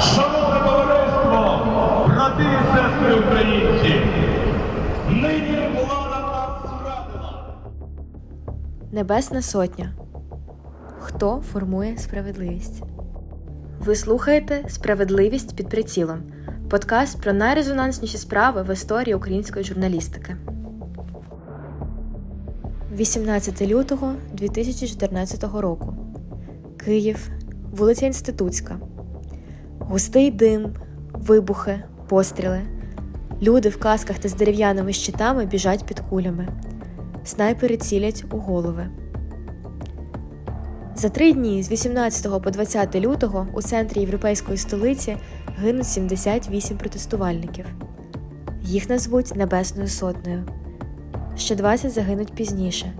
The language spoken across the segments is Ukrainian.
Шановне товариство, брати і сестри українці, нині влада нас зрадила. Небесна Сотня. Хто формує справедливість? Ви слухаєте Справедливість під прицілом. Подкаст про найрезонансніші справи в історії української журналістики. 18 лютого 2014 року. Київ, вулиця Інститутська. Густий дим, вибухи, постріли. Люди в касках та з дерев'яними щитами біжать під кулями. Снайпери цілять у голови. За три дні з 18 по 20 лютого у центрі європейської столиці гинуть 78 протестувальників. Їх назвуть Небесною Сотнею. Ще 20 загинуть пізніше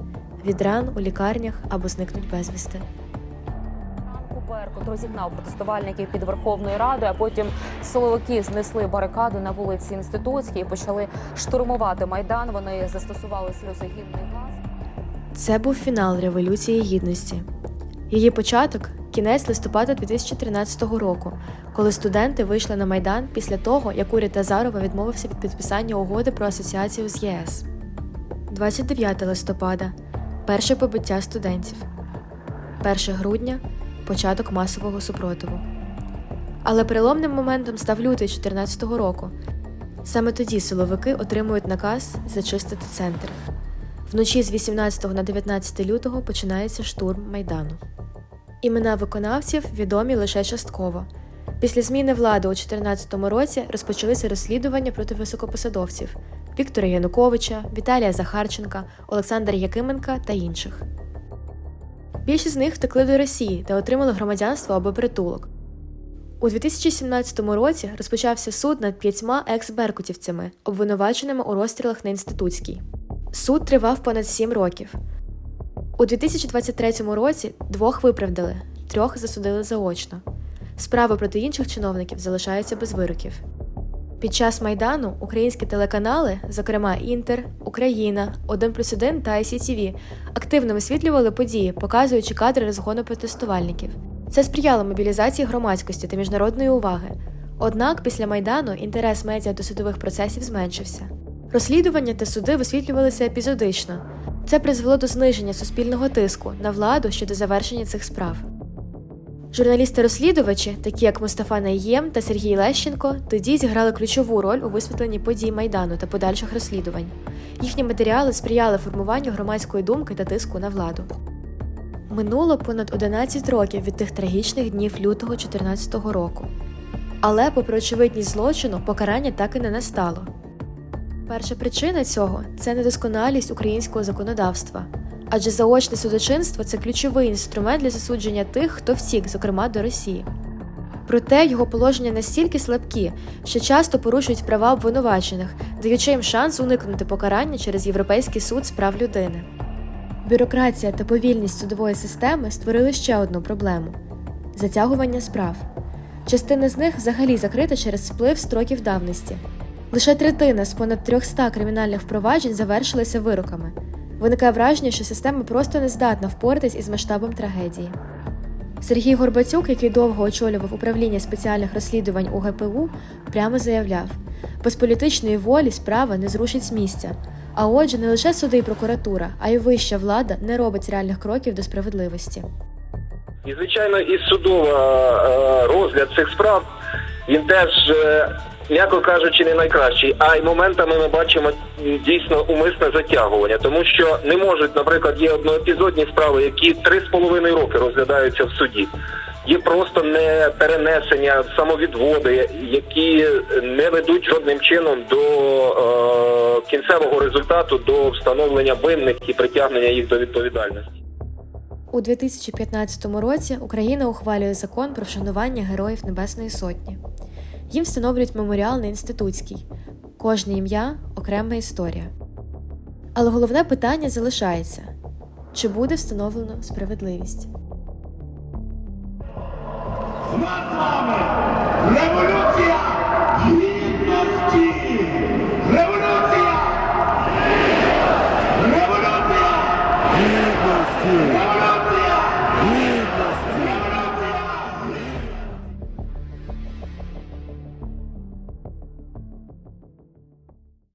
від ран у лікарнях або зникнуть безвісти. Розігнав протестувальників під Верховною Радою, а потім силовики знесли барикади на вулиці Інститутській і почали штурмувати майдан. Вони застосували сльозогінний газ. Це був фінал Революції Гідності. Її початок кінець листопада 2013 року, коли студенти вийшли на майдан після того, як уряд Азарова відмовився від підписання угоди про асоціацію з ЄС. 29 листопада перше побиття студентів. 1 грудня початок масового супротиву. Але переломним моментом став лютий 2014 року. Саме тоді силовики отримують наказ зачистити центр. Вночі з 18 на 19 лютого починається штурм майдану. Імена виконавців відомі лише частково. Після зміни влади у 2014 році розпочалися розслідування проти високопосадовців Віктора Януковича, Віталія Захарченка, Олександра Якименка та інших. Більшість з них втекли до Росії та отримали громадянство або притулок. У 2017 році розпочався суд над п'ятьма екс-беркутівцями, обвинуваченими у розстрілах на інститутській. Суд тривав понад сім років. У 2023 році двох виправдали, трьох засудили заочно. Справи проти інших чиновників залишаються без вироків. Під час майдану українські телеканали, зокрема Інтер, Україна, 1+,1 та ICTV, активно висвітлювали події, показуючи кадри розгону протестувальників. Це сприяло мобілізації громадськості та міжнародної уваги. Однак після майдану інтерес медіа до судових процесів зменшився. Розслідування та суди висвітлювалися епізодично. Це призвело до зниження суспільного тиску на владу щодо завершення цих справ. Журналісти-розслідувачі, такі як Мустафа Найєм та Сергій Лещенко, тоді зіграли ключову роль у висвітленні подій Майдану та подальших розслідувань. Їхні матеріали сприяли формуванню громадської думки та тиску на владу. Минуло понад 11 років від тих трагічних днів лютого 2014 року. Але, попри очевидність злочину, покарання так і не настало. Перша причина цього це недосконалість українського законодавства, адже заочне судочинство це ключовий інструмент для засудження тих, хто втік, зокрема до Росії. Проте його положення настільки слабкі, що часто порушують права обвинувачених, даючи їм шанс уникнути покарання через Європейський суд з прав людини. Бюрократія та повільність судової системи створили ще одну проблему затягування справ. Частина з них взагалі закрита через сплив строків давності. Лише третина з понад 300 кримінальних впроваджень завершилися вироками. Виникає враження, що система просто не здатна впоратись із масштабом трагедії. Сергій Горбацюк, який довго очолював управління спеціальних розслідувань у ГПУ, прямо заявляв: без політичної волі справа не зрушить з місця. А отже, не лише суди і прокуратура, а й вища влада не робить реальних кроків до справедливості. І звичайно, і судова е, розгляд цих справ він теж, е, м'яко кажучи, не найкращий. А й моментами ми бачимо дійсно умисне затягування, тому що не можуть, наприклад, є одноепізодні справи, які три з половиною роки розглядаються в суді. Є просто не перенесення, самовідводи, які не ведуть жодним чином до е, кінцевого результату, до встановлення винних і притягнення їх до відповідальності. У 2015 році Україна ухвалює закон про вшанування героїв Небесної Сотні. Їм встановлюють меморіал на інститутській. Кожне ім'я окрема історія. Але головне питання залишається: чи буде встановлено справедливість? Нас з вами революція